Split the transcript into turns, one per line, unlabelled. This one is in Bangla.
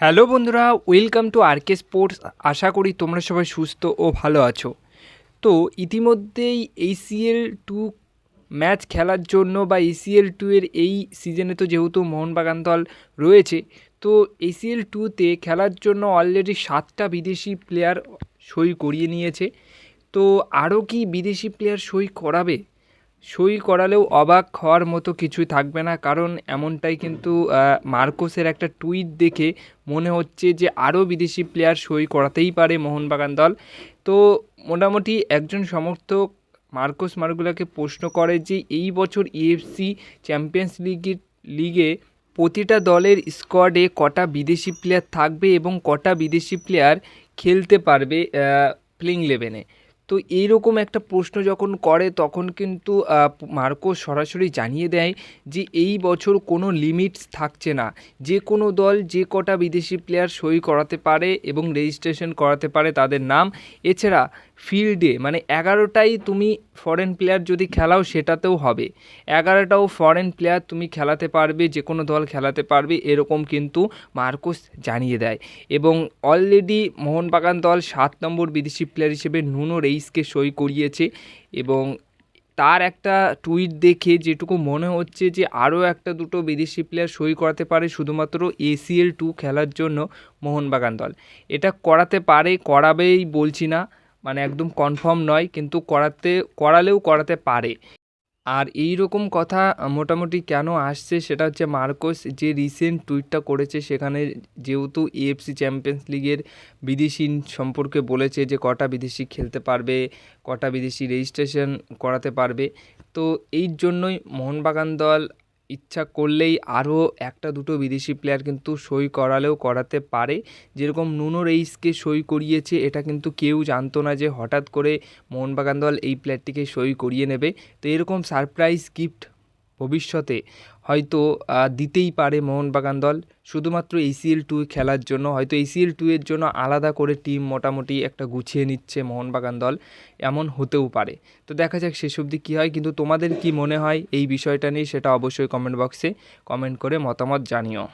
হ্যালো বন্ধুরা, welcome to R K sports. আশা করি তোমরা সবাই সুস্থ ও ভালো আছো। তো ইতিমধ্যেই এইসিএল টু ম্যাচ খেলার জন্য বা এসিএল টু এর এই সিজনে তো যেহেতু মোহনবাগান দল রয়েছে, তো এসিএল টুতে খেলার জন্য অলরেডি সাতটা বিদেশি প্লেয়ার সই করিয়ে নিয়েছে। তো আরও কি বিদেশি প্লেয়ার সই করাবে? সই করালেও অবাক হওয়ার মতো কিছুই থাকবে না। কারণ এমনটাই কিন্তু মার্কোসের একটা টুইট দেখে মনে হচ্ছে যে আরও বিদেশি প্লেয়ার সই করাতেই পারে মোহনবাগান দল। তো মোটামুটি একজন সমর্থক মার্কোস মার্গুলাকে প্রশ্ন করে যে এই বছর ইএফসি চ্যাম্পিয়ন্স লিগের লিগে প্রতিটা দলের স্কোয়াডে কটা বিদেশি প্লেয়ার থাকবে এবং কটা বিদেশি প্লেয়ার খেলতে পারবে প্লেইং ইলেভেনে তো এইরকম একটা প্রশ্ন যখন করে, তখন কিন্তু মার্কো সরাসরি জানিয়ে দেয় যে এই বছর কোনো লিমিটস থাকছে না। যে কোনো দল যে কটা বিদেশি প্লেয়ার সই করাতে পারে এবং রেজিস্ট্রেশন করাতে পারে তাদের নাম। এছাড়া ফিল্ডে মানে এগারোটাই তুমি ফরেন প্লেয়ার যদি খেলাও সেটাতেও হবে। এগারোটাও ফরেন প্লেয়ার তুমি খেলাতে পারবে যে কোনো দল খেলাতে পারবে, এরকম কিন্তু মার্কোস জানিয়ে দেয়। এবং অলরেডি মোহনবাগান দল সাত নম্বর বিদেশি প্লেয়ার হিসেবে নুনো রেইসকে সই করিয়েছে। এবং তার একটা টুইট দেখে যেটুকু মনে হচ্ছে যে, আরও একটা দুটো বিদেশি প্লেয়ার সই করাতে পারে শুধুমাত্র এসিএল টু খেলার জন্য মোহনবাগান দল। এটা করাতে পারে, করাবেই বলছি না। মানে একদম কনফার্ম নয়, কিন্তু করাতে, করালেও করাতে পারে। আর এই রকম কথা মোটামুটি কেন আসছে সেটা হচ্ছে মার্কোস যে রিসেন্ট টুইটটা করেছে সেখানে যেহেতু এএফসি চ্যাম্পিয়ন্স লিগের বিদেশি সম্পর্কে বলেছে যে কটা বিদেশি খেলতে পারবে, কটা বিদেশি রেজিস্ট্রেশন করাতে পারবে, তো এই জন্যই মোহনবাগান দল ইচ্ছা করলেই আরও একটা দুটো বিদেশি প্লেয়ার কিন্তু সই করালেও করাতে পারে। যেরকম নুনো রেইসকে সই করিয়েছে, এটা কিন্তু কেউ জানতো না যে হঠাৎ করে মোহনবাগান দল এই প্লেয়ারটিকে সই করিয়ে নেবে। তো এরকম সারপ্রাইজ গিফট ভবিষ্যতে হয়তো দিতেই পারে মোহনবাগান দল। শুধুমাত্র এসিএল টু খেলার জন্য, হয়তো এসিএল টু এর জন্য আলাদা করে টিম মোটামুটি একটা গুছিয়ে নিচ্ছে মোহনবাগান দল। এমন হতেও পারে। তো দেখা যাক শেষ অবধি কী হয়। কিন্তু তোমাদের কি মনে হয় এই বিষয়টা নিয়ে সেটা অবশ্যই কমেন্ট বক্সে কমেন্ট করে মতামত জানিও।